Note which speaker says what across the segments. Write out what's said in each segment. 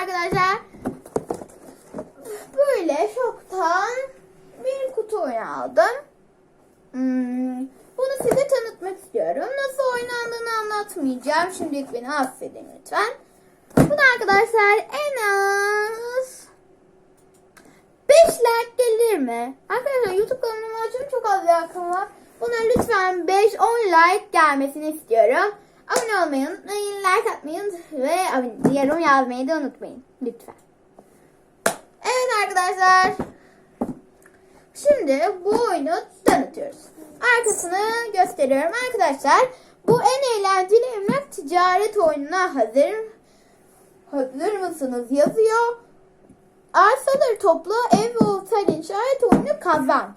Speaker 1: arkadaşlar. Böyle şoktan bir kutu oyunu aldım. Hmm, bunu size tanıtmak istiyorum. Nasıl oynandığını anlatmayacağım. Şimdilik beni affedin lütfen. Bunu arkadaşlar en az 5 like gelir mi? Arkadaşlar YouTube kanalımı açıyorum çok az yakın var. Buna lütfen 5-10 like gelmesini istiyorum. Abone olmayı unutmayın, like atmayı ve yorum yazmayı da unutmayın. Lütfen. Evet arkadaşlar. Şimdi bu oyunu tanıtıyoruz. Arkasını gösteriyorum. Arkadaşlar bu en eğlenceli emlak ticaret oyununa hazır hazır mısınız yazıyor. Arsaları topla ev ve otel inşa et oyunu kazan.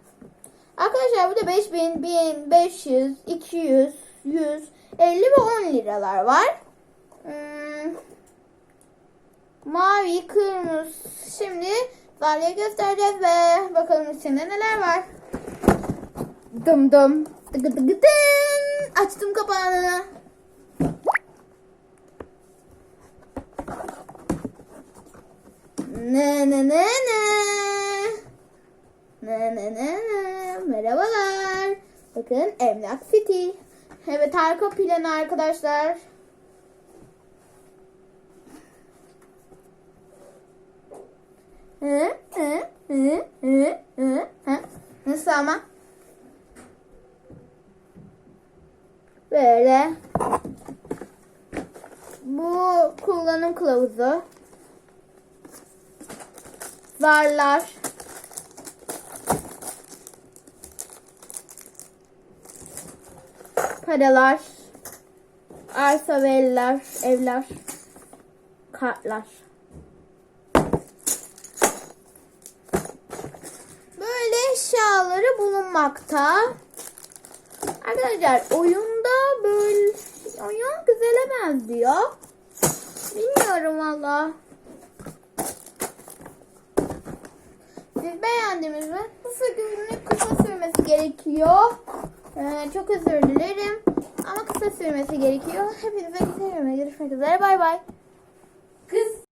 Speaker 1: Arkadaşlar burada 5000, 1000, 500, 200, 100, 50 ve 10 liralar var. Hmm, mavi, kırmızı. Şimdi zarya göstereceğiz ve bakalım içinde neler var. Dım dım. Dıgı dıgı dın. Açtım kapağını. Ne ne ne ne. Ne ne ne ne. Merhabalar. Bakın Emlak City. Evet arka plan arkadaşlar. Hı, hı, hı, hı, hı, hı. Nasıl ama? Böyle. Bu kullanım kılavuzu. Zarlar. Paralar. Arsa ve evler. Evler. Kartlar. Böyle eşyaları bulunmakta. Arkadaşlar oyunda böyle oyun güzele benziyor. Bilmiyorum valla. Siz beğendiniz mi? Bu figürünün kısa sürmesi gerekiyor. Ee, çok özür dilerim. Ama kısa sürmesi gerekiyor. Hepinize seviyorum. Görüşmek üzere. Bay bay.